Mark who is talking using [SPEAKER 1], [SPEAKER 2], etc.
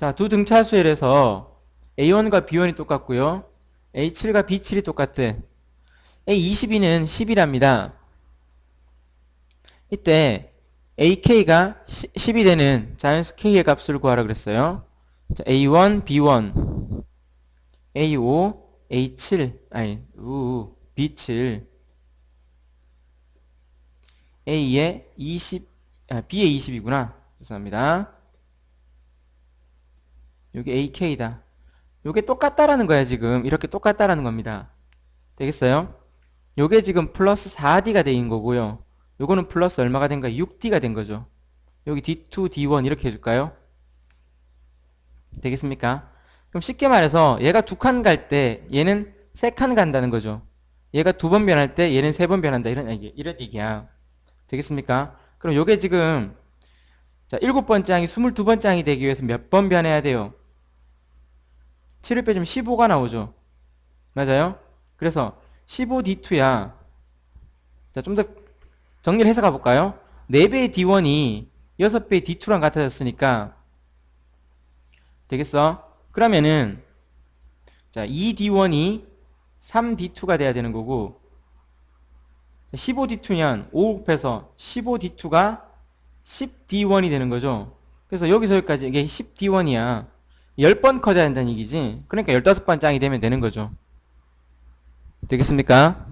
[SPEAKER 1] 자, 두 등차수열에서 A1과 B1이 똑같고요. A7과 B7이 똑같은 A22는 10이랍니다. 이때 AK가 10이 되는 자연수 K의 값을 구하라 그랬어요. 자, A1, B1, A5, A7, 아니, 우, B7, A의 20, 아, B의 20이구나. 죄송합니다. 여기 AK다. 요게 똑같다라는 거야, 지금. 이렇게 똑같다라는 겁니다. 되겠어요? 요게 지금 플러스 4D가 돼 있는 거고요. 요거는 플러스 얼마가 된 거야? 6D가 된 거죠. 여기 D2, D1 이렇게 해줄까요? 되겠습니까? 그럼 쉽게 말해서 얘가 두 칸 갈 때 얘는 세 칸 간다는 거죠. 얘가 두 번 변할 때 얘는 세 번 변한다. 이런 얘기, 이런 얘기야. 되겠습니까? 그럼 요게 지금 자, 일곱 번째 항이 22번째 항이 되기 위해서 몇 번 변해야 돼요? 7을 빼주면 15가 나오죠. 맞아요? 그래서 15D2야. 자, 좀 더 정리를 해서 가볼까요? 4배의 D1이 6배의 D2랑 같아졌으니까 되겠어? 그러면은 자, 2D1이 3D2가 돼야 되는 거고 15D2면 5 곱해서 15D2가 10D1이 되는 거죠. 그래서 여기서 여기까지 이게 10D1이야. 10번 커져야 된다는 얘기지. 그러니까 15번 짱이 되면 되는 거죠. 되겠습니까?